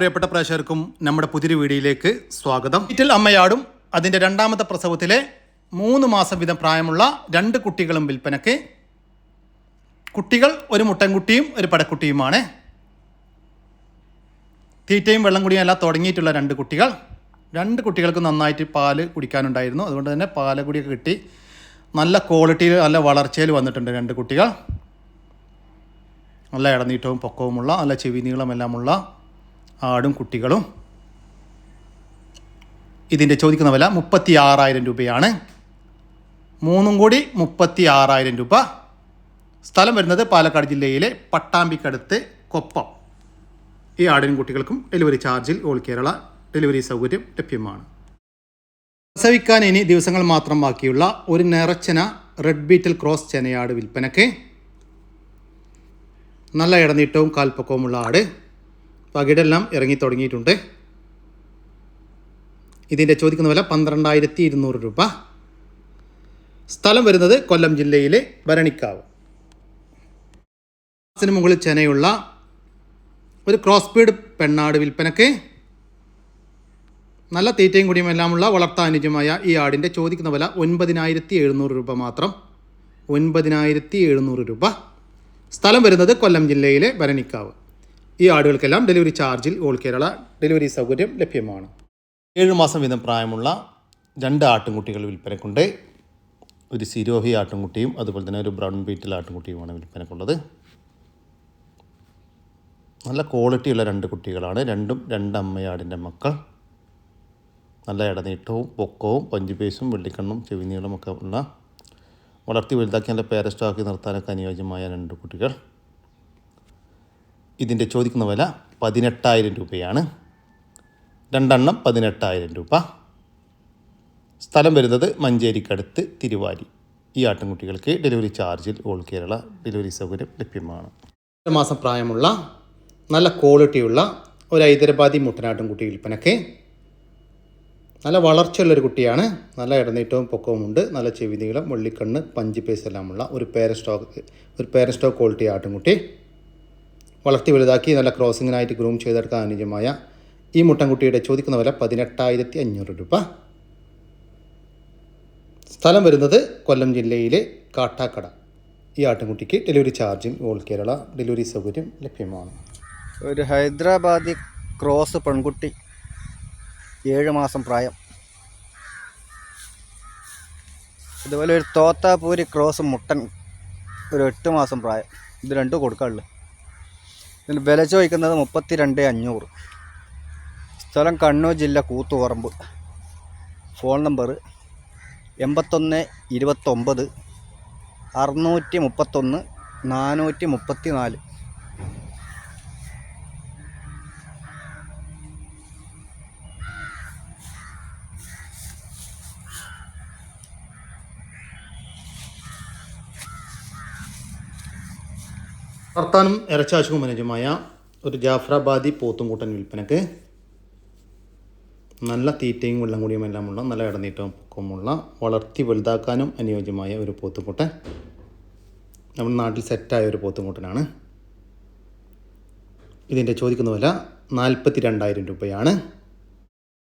പ്രിയപ്പെട്ട പ്രേക്ഷകർക്കും നമ്മുടെ പുതിയൊരു വീഡിയോയിലേക്ക് സ്വാഗതം. വീട്ടിൽ അമ്മയാടും അതിന്റെ രണ്ടാമത്തെ പ്രസവത്തിലെ മൂന്ന് മാസം വീതം പ്രായമുള്ള രണ്ട് കുട്ടികളും വിൽപ്പനയ്ക്ക്. കുട്ടികൾ ഒരു മുട്ടൻകുട്ടിയും ഒരു പടക്കുട്ടിയുമാണ്. തീറ്റയും വെള്ളം കുടിയും എല്ലാം തുടങ്ങിയിട്ടുള്ള രണ്ട് കുട്ടികൾ. രണ്ട് കുട്ടികൾക്ക് നന്നായിട്ട് പാൽ കുടിക്കാനുണ്ടായിരുന്നു. അതുകൊണ്ട് തന്നെ പാലകുടിയൊക്കെ കിട്ടി. നല്ല ക്വാളിറ്റിയിൽ നല്ല വളർച്ചയിൽ വന്നിട്ടുണ്ട് രണ്ട് കുട്ടികൾ. നല്ല ഇടനീട്ടവും പൊക്കവുമുള്ള നല്ല ചെവി നീളമെല്ലാമുള്ള ആടും കുട്ടികളും. ഇതിന്റെ ചോദിക്കുന്ന വില മുപ്പത്തി ആറായിരം രൂപയാണ്. മൂന്നും കൂടി മുപ്പത്തി ആറായിരം രൂപ. സ്ഥലം വരുന്നത് പാലക്കാട് ജില്ലയിലെ പട്ടാമ്പിക്കടുത്ത് കൊപ്പം. ഈ ആടിനും കുട്ടികൾക്കും ഡെലിവറി ചാർജിൽ ഓൾ കേരള ഡെലിവറി സൗകര്യം ലഭ്യമാണ്. പ്രസവിക്കാൻ ഇനി ദിവസങ്ങൾ മാത്രം ബാക്കിയുള്ള ഒരു നിറച്ചന റെഡ് ബീറ്റിൽ ക്രോസ് ചെനയാട് വിൽപ്പനയ്ക്ക് നല്ല ഇടനീട്ടവും കാൽപ്പക്കവുമുള്ള ആട്. പകിടെല്ലാം ഇറങ്ങി തുടങ്ങിയിട്ടുണ്ട്. ഇതിന്റെ ചോദിക്കുന്ന വില പന്ത്രണ്ടായിരത്തി ഇരുന്നൂറ് രൂപ. സ്ഥലം വരുന്നത് കൊല്ലം ജില്ലയിലെ ഭരണിക്കാവ്. അതിന് മുകളിൽ ചെനയുള്ള ഒരു ക്രോസ് ബീഡ് പെണ്ണാട് വിൽപ്പനക്ക് നല്ല തീറ്റയും കുടിയും എല്ലാമുള്ള ഈ ആടിന്റെ ചോദിക്കുന്ന വില ഒൻപതിനായിരത്തി എഴുന്നൂറ് രൂപ മാത്രം. ഒൻപതിനായിരത്തി എഴുന്നൂറ് രൂപ. സ്ഥലം വരുന്നത് കൊല്ലം ജില്ലയിലെ ഭരണിക്കാവ്. ഈ ആടുകൾക്കെല്ലാം ഡെലിവറി ചാർജിൽ ഓൾ കേരള ഡെലിവറി സൗകര്യം ലഭ്യമാണ്. ഏഴ് മാസം വീതം പ്രായമുള്ള രണ്ട് ആട്ടിൻകുട്ടികൾ വിൽപ്പനക്കുണ്ട്. ഒരു സിരോഹി ആട്ടിൻകുട്ടിയും അതുപോലെ തന്നെ ഒരു ബ്രൗൺ ബീറ്റിൽ ആട്ടിൻകുട്ടിയുമാണ് വിൽപ്പനക്കുള്ളത്. നല്ല ക്വാളിറ്റിയുള്ള രണ്ട് കുട്ടികളാണ്. രണ്ടും രണ്ട് അമ്മയാടിന്റെ മക്കൾ. നല്ല ഇടനീട്ടവും പൊക്കവും പഞ്ചുപേസും വെള്ളിക്കണ്ണും ചെവിനീളും ഒക്കെ ഉള്ള വളർത്തി വലുതാക്കി നല്ല പേരസ്റ്റാക്കി നിർത്താനൊക്കെ അനുയോജ്യമായ രണ്ട് കുട്ടികൾ. ഇതിന്റെ ചോദിക്കുന്ന വില പതിനെട്ടായിരം രൂപയാണ്. രണ്ടെണ്ണം പതിനെട്ടായിരം രൂപ. സ്ഥലം വരുന്നത് മഞ്ചേരിക്കടുത്ത് തിരുവാലി ഈ ആട്ടിൻകുട്ടികൾക്ക് ഡെലിവറി ചാർജിൽ ഓൾ കേരള ഡെലിവറി സൗകര്യം ലഭ്യമാണ്. ഒരു മാസം പ്രായമുള്ള നല്ല ക്വാളിറ്റിയുള്ള ഒരു ഹൈദരാബാദി മുട്ടനാട്ടിൻകുട്ടി വിൽപ്പനയ്ക്ക് നല്ല വളർച്ചയുള്ളൊരു കുട്ടിയാണ്. നല്ല ഇടനീട്ടവും പൊക്കവും ഉണ്ട്. നല്ല ചെവി നീളം വെള്ളിക്കണ്ണ് പഞ്ച് പേസ് എല്ലാമുള്ള ഒരു പേര സ്റ്റോക്ക് ഒരു പേര സ്റ്റോക്ക് ക്വാളിറ്റി ആട്ടുംകുട്ടി വളർത്തി വലുതാക്കി നല്ല ക്രോസിങ്ങിനായിട്ട് ഗ്രൂം ചെയ്തെടുക്കാൻ അനുയോജ്യമായ ഈ മുട്ടൻകുട്ടിയുടെ ചോദിക്കുന്ന വില പതിനെട്ടായിരത്തി അഞ്ഞൂറ് രൂപ. സ്ഥലം വരുന്നത് കൊല്ലം ജില്ലയിലെ കാട്ടാക്കട. ഈ ആട്ടിൻകുട്ടിക്ക് ഡെലിവറി ചാർജും ഓൾ കേരള ഡെലിവറി സൗകര്യം ലഭ്യമാണ്. ഒരു ഹൈദരാബാദി ക്രോസ് പെൺകുട്ടി ഏഴ് മാസം പ്രായം. അതുപോലെ ഒരു തോത്താപൂരി ക്രോസ് മുട്ടൻ ഒരു എട്ട് മാസം പ്രായം. ഇത് രണ്ടും കൊടുക്കാനുള്ളു. ഇതിന് വില ചോദിക്കുന്നത് മുപ്പത്തി രണ്ട് അഞ്ഞൂറ്. സ്ഥലം കണ്ണൂർ ജില്ല കൂത്തുപറമ്പ്. ഫോൺ നമ്പർ എൺപത്തൊന്ന് ഇരുപത്തൊമ്പത് അറുന്നൂറ്റി മുപ്പത്തൊന്ന് നാനൂറ്റി മുപ്പത്തി നാല് വർത്താനം ഇറച്ചാശു അനുജമായ ഒരു ജാഫ്രാബാദി പോത്തുംകൂട്ടൻ വിൽപ്പനക്ക് നല്ല തീറ്റയും വെള്ളം കൂടിയും എല്ലാമുള്ള നല്ല ഇടനീട്ടവും പൊക്കവുമുള്ള വളർത്തി വലുതാക്കാനും അനുയോജ്യമായ ഒരു പോത്തുംകൂട്ടൻ നമ്മുടെ നാട്ടിൽ സെറ്റായ ഒരു പോത്തുംകൂട്ടനാണ്. ഇതിന്റെ ചോദിക്കുന്ന വില നാൽപ്പത്തി രണ്ടായിരം രൂപയാണ്.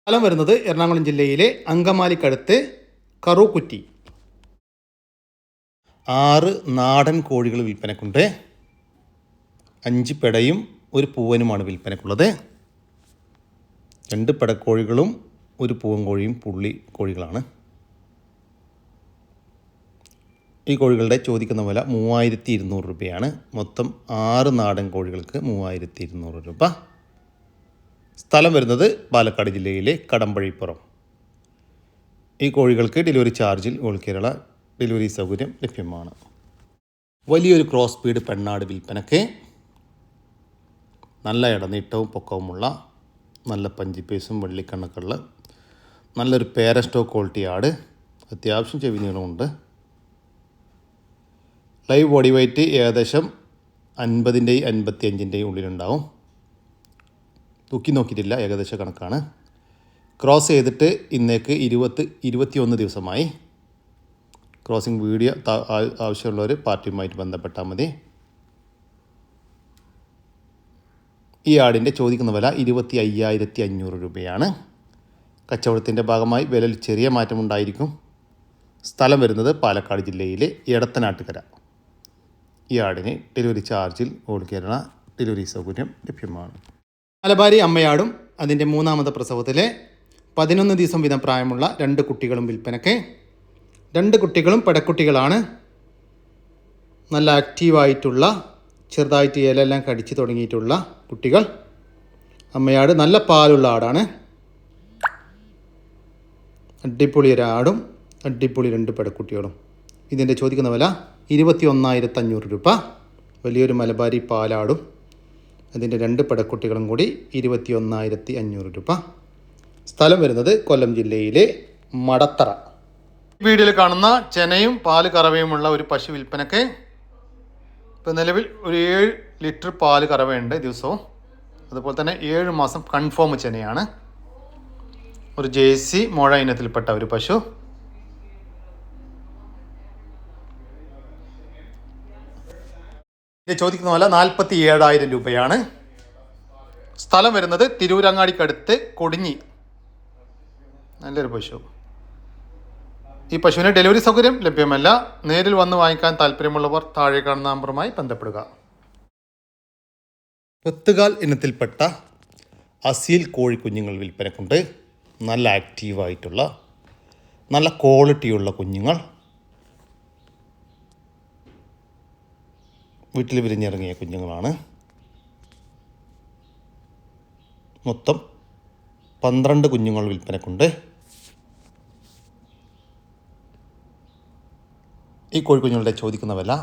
സ്ഥലം വരുന്നത് എറണാകുളം ജില്ലയിലെ അങ്കമാലിക്കടുത്ത് കറുകുറ്റി. ആറ് നാടൻ കോഴികൾ വിൽപ്പനക്കുണ്ട്. അഞ്ച് പെടയും ഒരു പൂവനുമാണ് വിൽപ്പനക്കുള്ളത്. രണ്ട് പെടക്കോഴികളും ഒരു പൂവൻ കോഴിയും പുള്ളി കോഴികളാണ്. ഈ കോഴികളുടെ ചോദിക്കുന്ന വില മൂവായിരത്തി ഇരുന്നൂറ് രൂപയാണ്. മൊത്തം ആറ് നാടൻ കോഴികൾക്ക് മൂവായിരത്തി ഇരുന്നൂറ് രൂപ. സ്ഥലം വരുന്നത് പാലക്കാട് ജില്ലയിലെ കടമ്പഴിപ്പുറം. ഈ കോഴികൾക്ക് ഡെലിവറി ചാർജിൽ ഓൾ കേരള ഡെലിവറി സൗകര്യം ലഭ്യമാണ്. വലിയൊരു ക്രോസ് ബീഡ് പെണ്ണാട് വിൽപ്പനയ്ക്ക് നല്ല ഇടനീട്ടവും പൊക്കവുമുള്ള നല്ല പഞ്ചി പീസും വെള്ളിക്കണ്ണക്കുള്ള നല്ലൊരു പേരസ്റ്റോ ക്വാളിറ്റി ആട് അത്യാവശ്യം ചെവി നീളമുണ്ട്. ലൈവ് ബോഡി വെയ്റ്റ് ഏകദേശം അൻപതിന്റെയും അൻപത്തി അഞ്ചിന്റെയും ഉള്ളിലുണ്ടാവും. തൂക്കി നോക്കിയിട്ടില്ല ഏകദേശം കണക്കാണ്. ക്രോസ് ചെയ്തിട്ട് ഇന്നേക്ക് ഇരുപത്ത് ഇരുപത്തിയൊന്ന് ദിവസമായി. ക്രോസിംഗ് വീഡിയോ ആവശ്യമുള്ളവർ പാർട്ടിയുമായിട്ട് ബന്ധപ്പെട്ടാൽ മതി. ഈ ആടിന്റെ ചോദിക്കുന്ന വില ഇരുപത്തി അയ്യായിരത്തി അഞ്ഞൂറ് രൂപയാണ്. കച്ചവടത്തിന്റെ ഭാഗമായി വിലയിൽ ചെറിയ മാറ്റമുണ്ടായിരിക്കും സ്ഥലം വരുന്നത് പാലക്കാട് ജില്ലയിലെ എടത്തനാട്ടുകര. ഈ ആടിന് ഡെലിവറി ചാർജിൽ ഓൾ കേരള ഡെലിവറി സൗകര്യം ലഭ്യമാണ്. മലബാരി അമ്മയാടും അതിന്റെ മൂന്നാമത്തെ പ്രസവത്തിലെ പതിനൊന്ന് ദിവസം വീതം പ്രായമുള്ള രണ്ട് കുട്ടികളും വിൽപ്പനയ്ക്ക്. രണ്ട് കുട്ടികളും പെടക്കുട്ടികളാണ് നല്ല ആക്റ്റീവായിട്ടുള്ള ചെറുതായിട്ട് ഇലയെല്ലാം കടിച്ച് തുടങ്ങിയിട്ടുള്ള കുട്ടികൾ. അമ്മയാട് നല്ല പാലുള്ള ആടാണ്. അടിപൊളി ഒരാടും അടിപൊളി രണ്ട് പെടക്കുട്ടികളും ഇതിന്റെ ചോദിക്കുന്ന വില ഇരുപത്തി ഒന്നായിരത്തി അഞ്ഞൂറ് രൂപ. വലിയൊരു മലബാരി പാലാടും അതിന്റെ രണ്ട് പെടക്കുട്ടികളും കൂടി ഇരുപത്തി ഒന്നായിരത്തി അഞ്ഞൂറ് രൂപ. സ്ഥലം വരുന്നത് കൊല്ലം ജില്ലയിലെ മടത്തറ. വീഡിയോയിൽ കാണുന്ന ചെനയും പാൽ കറവയുമുള്ള ഒരു പശു വിൽപ്പനക്ക് ഇപ്പോൾ നിലവിൽ ഒരു ഏഴ് ലിറ്റർ പാൽ കറവയുണ്ട് ദിവസവും. അതുപോലെ തന്നെ ഏഴ് മാസം കൺഫേം ചെനയാണ്. ഒരു ജേഴ്സി മുഴ ഇനത്തിൽപ്പെട്ട ഒരു പശു. ചോദിക്കുന്ന പോലെ നാൽപ്പത്തി ഏഴായിരം രൂപയാണ്. സ്ഥലം വരുന്നത് തിരൂരങ്ങാടിക്കടുത്ത് കൊടിഞ്ഞി. നല്ലൊരു പശു. ഈ പശുവിന് ഡെലിവറി സൗകര്യം ലഭ്യമല്ല. നേരിൽ വന്ന് വാങ്ങിക്കാൻ താല്പര്യമുള്ളവർ താഴെ കാണുന്ന നമ്പറുമായി ബന്ധപ്പെടുക. പത്തുകാൽ ഇനത്തിൽപ്പെട്ട അസീൽ കോഴിക്കുഞ്ഞുങ്ങൾ വിൽപ്പനക്കുണ്ട്. നല്ല ആക്റ്റീവായിട്ടുള്ള നല്ല ക്വാളിറ്റിയുള്ള കുഞ്ഞുങ്ങൾ വീട്ടിൽ വിരിഞ്ഞിറങ്ങിയ കുഞ്ഞുങ്ങളാണ്. മൊത്തം പന്ത്രണ്ട് കുഞ്ഞുങ്ങൾ വിൽപ്പനക്കുണ്ട്. ഈ കോഴിക്കുഞ്ഞുങ്ങളുടെ ചോദിക്കുന്ന വില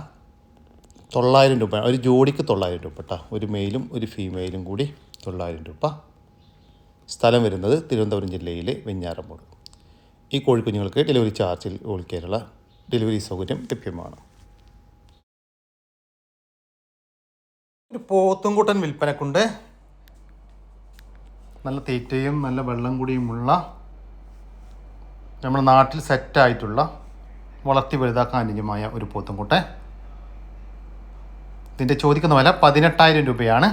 തൊള്ളായിരം രൂപ ഒരു ജോഡിക്ക് തൊള്ളായിരം രൂപ കേട്ടോ ഒരു മെയിലും ഒരു ഫീമെയിലും കൂടി തൊള്ളായിരം രൂപ. സ്ഥലം വരുന്നത് തിരുവനന്തപുരം ജില്ലയിലെ വെഞ്ഞാറമ്മൂട്. ഈ കോഴിക്കുഞ്ഞുങ്ങൾക്ക് ഡെലിവറി ചാർജിൽ ഓൾ കേരള ഡെലിവറി സൗകര്യം ലഭ്യമാണ്. ഒരു പോത്തുംകൂട്ടൻ വിൽപ്പനക്കുണ്ട്. നല്ല തീറ്റയും നല്ല വെള്ളം കൂടിയുമുള്ള നമ്മുടെ നാട്ടിൽ സെറ്റായിട്ടുള്ള വളർത്തി വലുതാക്കാൻ അനുയോജ്യമായ ഒരു പോത്തുംകൂട്ടെ ഇതിന്റെ ചോദിക്കുന്ന വില പതിനെട്ടായിരം രൂപയാണ്.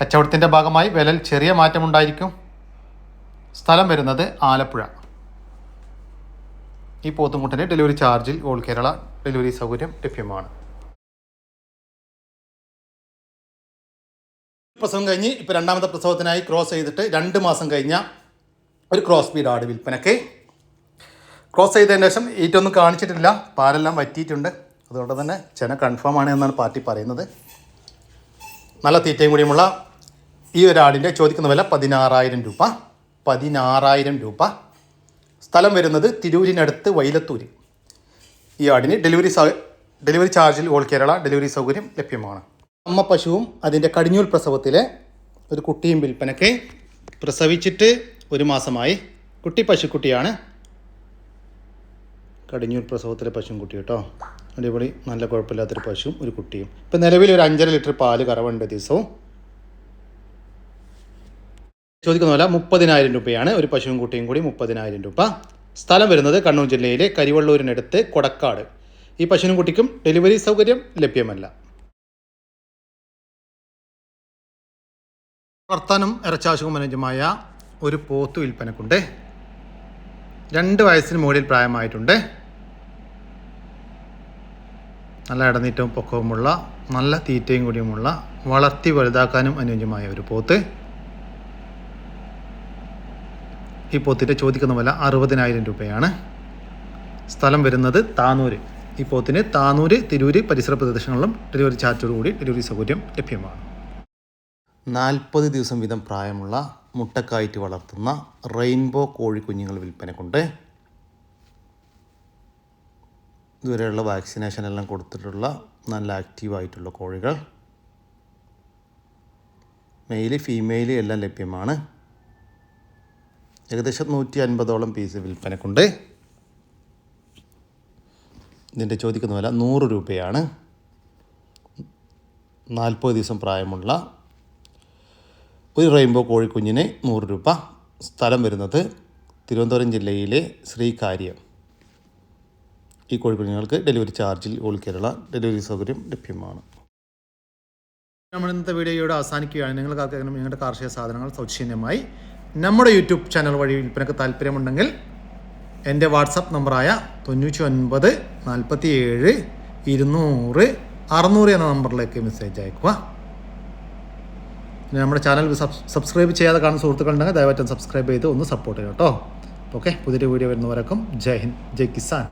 കച്ചവടത്തിന്റെ ഭാഗമായി വിലയിൽ ചെറിയ മാറ്റമുണ്ടായിരിക്കും. സ്ഥലം വരുന്നത് ആലപ്പുഴ. ഈ പോത്തുംകുട്ടിന് ഡെലിവറി ചാർജിൽ ഓൾ കേരള ഡെലിവറി സൗകര്യം ലഭ്യമാണ്. പ്രസവം കഴിഞ്ഞ് ഇപ്പോൾ രണ്ടാമത്തെ പ്രസവത്തിനായി ക്രോസ് ചെയ്തിട്ട് രണ്ട് മാസം കഴിഞ്ഞ ഒരു ക്രോസ് ബീഡ് ആട് വിൽപ്പനയ്ക്ക് ക്രോസ് ചെയ്തതിന് ശേഷം ഈറ്റൊന്നും കാണിച്ചിട്ടില്ല. പാലെല്ലാം വറ്റിയിട്ടുണ്ട്. അതുകൊണ്ട് തന്നെ ചെന കൺഫേം ആണ് എന്നാണ് പാർട്ടി പറയുന്നത്. നല്ല തീറ്റയും കൂടിയുമുള്ള ഈ ഒരാടിന്റെ ചോദിക്കുന്ന വില പതിനാറായിരം രൂപ. പതിനാറായിരം രൂപ. സ്ഥലം വരുന്നത് തിരൂരിനടുത്ത് വൈലത്തൂര്. ഈ ആടിന് ഡെലിവറി ഡെലിവറി ചാർജിൽ ഓൾ കേരള ഡെലിവറി സൗകര്യം ലഭ്യമാണ്. അമ്മ പശുവും അതിന്റെ കടിഞ്ഞൂൽ പ്രസവത്തിലെ ഒരു കുട്ടിയും വിൽപ്പനയ്ക്ക് പ്രസവിച്ചിട്ട് ഒരു മാസമായി കുട്ടി പശുക്കുട്ടിയാണ്. കടിഞ്ഞൂർ പ്രസവത്തിലെ പശു കുട്ടി കേട്ടോ. അടിപൊളി നല്ല കുഴപ്പമില്ലാത്തൊരു പശുവും ഒരു കുട്ടിയും. ഇപ്പം നിലവിൽ ഒരു അഞ്ചര ലിറ്റർ പാൽ കറവുണ്ട് ദിവസവും. ചോദിക്കുന്ന പോലെ മുപ്പതിനായിരം രൂപയാണ് ഒരു പശുവും കുട്ടിയും കൂടി മുപ്പതിനായിരം രൂപ. സ്ഥലം വരുന്നത് കണ്ണൂർ ജില്ലയിലെ കരിവള്ളൂരിനടുത്ത് കൊടക്കാട്. ഈ പശുവിനും കുട്ടിക്കും ഡെലിവറി സൗകര്യം ലഭ്യമല്ല. വർത്താനം ഇറച്ചാശുക്കും അനുജമായ ഒരു പോത്ത് വിൽപ്പനക്കുണ്ട്. രണ്ട് വയസ്സിന് മുകളിൽ പ്രായമായിട്ടുണ്ട്. നല്ല ഇടനീറ്റവും പൊക്കവുമുള്ള നല്ല തീറ്റയും കൂടിയുമുള്ള വളർത്തി വലുതാക്കാനും അനുയോജ്യമായ ഒരു പോത്ത്. ഈ പോത്തിന്റെ ചോദിക്കുന്ന വില അറുപതിനായിരം രൂപയാണ്. സ്ഥലം വരുന്നത് താനൂര്. ഈ പോത്തിന് താനൂര് തിരൂര് പരിസര പ്രദേശങ്ങളിലും ഡെലിവറി ചാർജോടുകൂടി ഡെലിവറി സൗകര്യം ലഭ്യമാണ്. നാൽപ്പത് ദിവസം വീതം പ്രായമുള്ള മുട്ടക്കായിട്ട് വളർത്തുന്ന റെയിൻബോ കോഴിക്കുഞ്ഞുങ്ങൾ വിൽപ്പനക്കുണ്ട്. ഇതുവരെയുള്ള വാക്സിനേഷൻ എല്ലാം കൊടുത്തിട്ടുള്ള നല്ല ആക്റ്റീവായിട്ടുള്ള കോഴികൾ. മെയിൽ ഫീമെയിൽ എല്ലാം ലഭ്യമാണ്. ഏകദേശം നൂറ്റി അൻപതോളം പീസ് വിൽപ്പനക്കുണ്ട്. ഇതിന്റെ ചോദിക്കുന്ന വില നൂറ് രൂപയാണ്. നാൽപ്പത് ദിവസം പ്രായമുള്ള ഒരു റെയിൻബോ കോഴിക്കുഞ്ഞിന് നൂറ് രൂപ. സ്ഥലം വരുന്നത് തിരുവനന്തപുരം ജില്ലയിലെ ശ്രീകാര്യം. ഈ കോഴിക്കുഞ്ഞുങ്ങൾക്ക് ഡെലിവറി ചാർജിൽ ഓൾ കേരള ഡെലിവറി സൗകര്യം ലഭ്യമാണ്. നമ്മൾ ഇന്നത്തെ വീഡിയോയോട് അവസാനിക്കുകയാണ്. നിങ്ങൾക്ക് നിങ്ങളുടെ കാർഷിക സാധനങ്ങൾ സൗജന്യമായി നമ്മുടെ യൂട്യൂബ് ചാനൽ വഴി വിൽപ്പനക്ക് താല്പര്യമുണ്ടെങ്കിൽ എന്റെ വാട്സപ്പ് നമ്പറായ തൊണ്ണൂറ്റി ഒൻപത് നാൽപ്പത്തി ഏഴ് ഇരുന്നൂറ് അറുന്നൂറ് എന്ന നമ്പറിലേക്ക് മെസ്സേജ് അയക്കുക. പിന്നെ നമ്മുടെ ചാനൽ സബ്സ്ക്രൈബ് ചെയ്യാതെ കാണുന്ന സുഹൃത്തുക്കളുണ്ടെങ്കിൽ ദയവായിട്ടും സബ്സ്ക്രൈബ് ചെയ്ത് ഒന്ന് സപ്പോർട്ട് ചെയ്യാം കേട്ടോ. ഓക്കെ പുതിയൊരു വീഡിയോ വരുന്നവരൊക്കെ ജയ് ഹിന്ദ് ജയ് കിസാൻ.